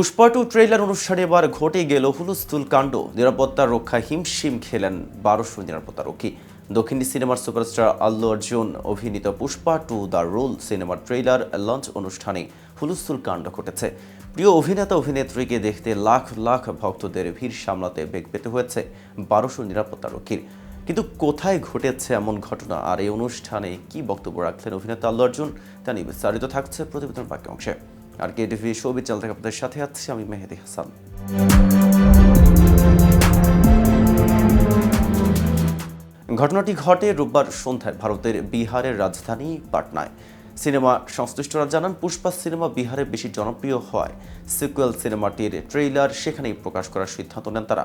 Pushpa two trailer অনুষ্ঠানে এবার ঘটে গেল হুলস্থুল কাণ্ড। নিরাপত্তা রক্ষায় হিমশিম খেলেন বারোশো নিরাপত্তা রক্ষী দক্ষিণী সিনেমার সুপারস্টার আল্লু অর্জুন, অভিনীত পুষ্পা টু দ্য রোল সিনেমার ট্রেলার লঞ্চ অনুষ্ঠানে হুলস্থুল কাণ্ড ঘটেছে। প্রিয় অভিনেতা, অভিনেত্রীকে দেখতে লাখ লাখ ভক্তদের ভিড় সামলাতে বেগ পেতে হয়েছে বারোশো নিরাপত্তা রক্ষীর কিন্তু কোথায় ঘটেছে এমন ঘটনা? আর এই অনুষ্ঠানে কি বক্তব্য রাখলেন অভিনেতা আল্লু অর্জুন? তা নিয়ে বিস্তারিত থাকছে প্রতিবেদন বাকি অংশে আর কে টিভি শোবি চ্যানেল থেকে আপনাদের সাথে আছি আমি মেহেদি হাসান। ঘটনাটি ঘটে রোববার সন্ধ্যায় ভারতের বিহারের রাজধানী পাটনায়। সিনেমা সংশ্লিষ্টরা জানান, পুষ্পা সিনেমা বিহারে বেশি জনপ্রিয় হয় সিকুয়েল সিনেমাটির ট্রেইলার সেখানেই প্রকাশ করার সিদ্ধান্ত নেন তারা।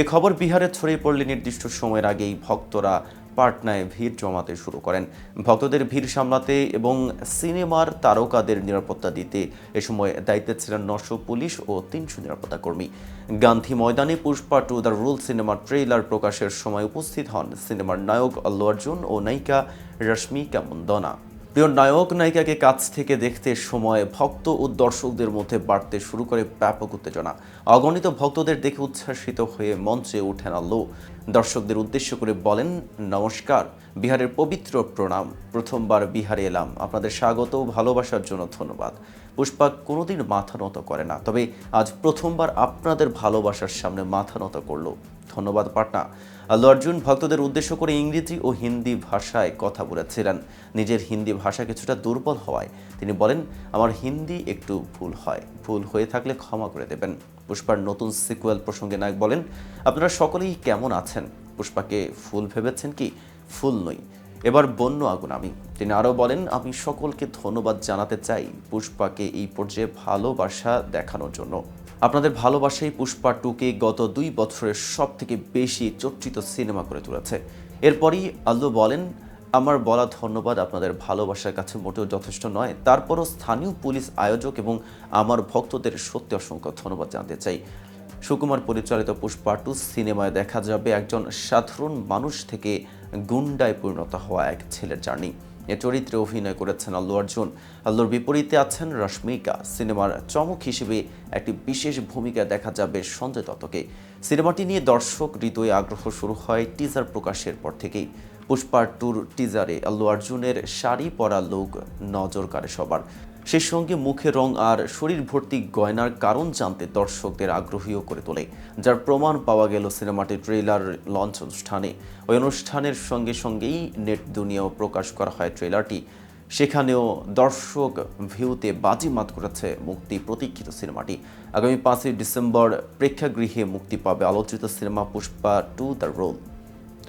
এ খবর বিহারে ছড়িয়ে পড়লে নির্দিষ্ট সময়ের আগেই ভক্তরা পাটনায় ভিড় জমাতে শুরু করেন। ভক্তদের ভিড় সামলাতে এবং সিনেমার তারকাদের নিরাপত্তা দিতে এ সময় দায়িত্বে ছিলেন নশো পুলিশ ও তিনশো নিরাপত্তা কর্মী। গান্ধী ময়দানে পুষ্পা টু দ্য রুল সিনেমার ট্রেইলার প্রকাশের সময় উপস্থিত হন সিনেমার নায়ক আল্লু অর্জুন ও নায়িকা রশ্মিকা মন্দনা প্রিয় নায়ক নায়িকাকে কাছ থেকে দেখতে সময় ভক্ত ও দর্শকদের মধ্যে বাড়তে শুরু করে ব্যাপক উত্তেজনা। অগণিত ভক্তদের দেখে উচ্ছ্বাসিত হয়ে মঞ্চে ওঠেন আল্লু দর্শকদের উদ্দেশ্য করে বলেন, নমস্কার, বিহারের পবিত্র প্রণাম। প্রথমবার বিহারে এলাম। আপনাদের স্বাগত ও ভালোবাসার জন্য ধন্যবাদ। পুষ্পা কোনোদিন মাথা নত করে না। তবে আজ প্রথমবার আপনাদের ভালোবাসার সামনে মাথা নত করল। ধন্যবাদ, পাটনা। আল্লু অর্জুন, ভক্তদের উদ্দেশ্য করে ইংরেজি ও হিন্দি ভাষায় কথা বলেছিলেন। নিজের হিন্দি ভাষা কিছুটা দুর্বল হওয়ায় তিনি বলেন, আমার হিন্দি একটু ভুল হয়। ভুল হয়ে থাকলে ক্ষমা করে দেবেন। পুষ্পার নতুন সিকুয়েল প্রসঙ্গে নায়ক বলেন, আপনারা সকলেই কেমন আছেন? পুষ্পাকে ফুল ভেবেছেন কি? ফুল নই। এবার বন্য আগুন আমি। তিনি আরও বলেন, আমি সকলকে ধন্যবাদ জানাতে চাই পুষ্পাকে এই পর্যায়ে ভালোবাসা দেখানোর জন্য। আপনাদের ভালোবাসাই পুষ্পা টুকে গত দুই বছরের সব থেকে বেশি চর্চিত সিনেমা করে তুলেছে। এরপরই আল্লু বলেন, আমার বলা ধন্যবাদ আপনাদের ভালোবাসার কাছে মোটেও যথেষ্ট নয়। তারপরও স্থানীয় পুলিশ আয়োজক এবং আমার ভক্তদের সত্যি অসংখ্য ধন্যবাদ জানতে চাই। সুকুমার পরিচালিত পুষ্পা টু সিনেমায় দেখা যাবে একজন সাধারণ মানুষ থেকে গুন্ডায় পরিণত হওয়া এক ছেলের জার্নি। এ চরিত্রে অভিনয় করেছেন আল্লু অর্জুন। আল্লুর বিপরীতে আছেন রশ্মিকা। সিনেমার চমক হিসেবে একটি বিশেষ ভূমিকা দেখা যাবে সঞ্জয় দত্তকে। সিনেমাটি নিয়ে দর্শক হৃদয়ে আগ্রহ শুরু হয় টিজার প্রকাশের পর থেকেই। পুষ্পার টুর টিজারে আল্লু অর্জুনের শাড়ি পরা লোক নজর কাড়ে সবার। সেই সঙ্গে মুখে রং আর শরীর ভর্তি গয়নার কারণ জানতে দর্শকদের আগ্রহীও করে তোলে, যার প্রমাণ পাওয়া গেল সিনেমাটির ট্রেলার লঞ্চ অনুষ্ঠানে। ওই অনুষ্ঠানের সঙ্গে সঙ্গেই নেট দুনিয়াও প্রকাশ করা হয় ট্রেলারটি সেখানেও দর্শক ভিউতে বাজিমাত করেছে মুক্তি প্রতীক্ষিত সিনেমাটি। আগামী পাঁচই ডিসেম্বর প্রেক্ষাগৃহে মুক্তি পাবে আলোচিত cinema Pushpa two the rule.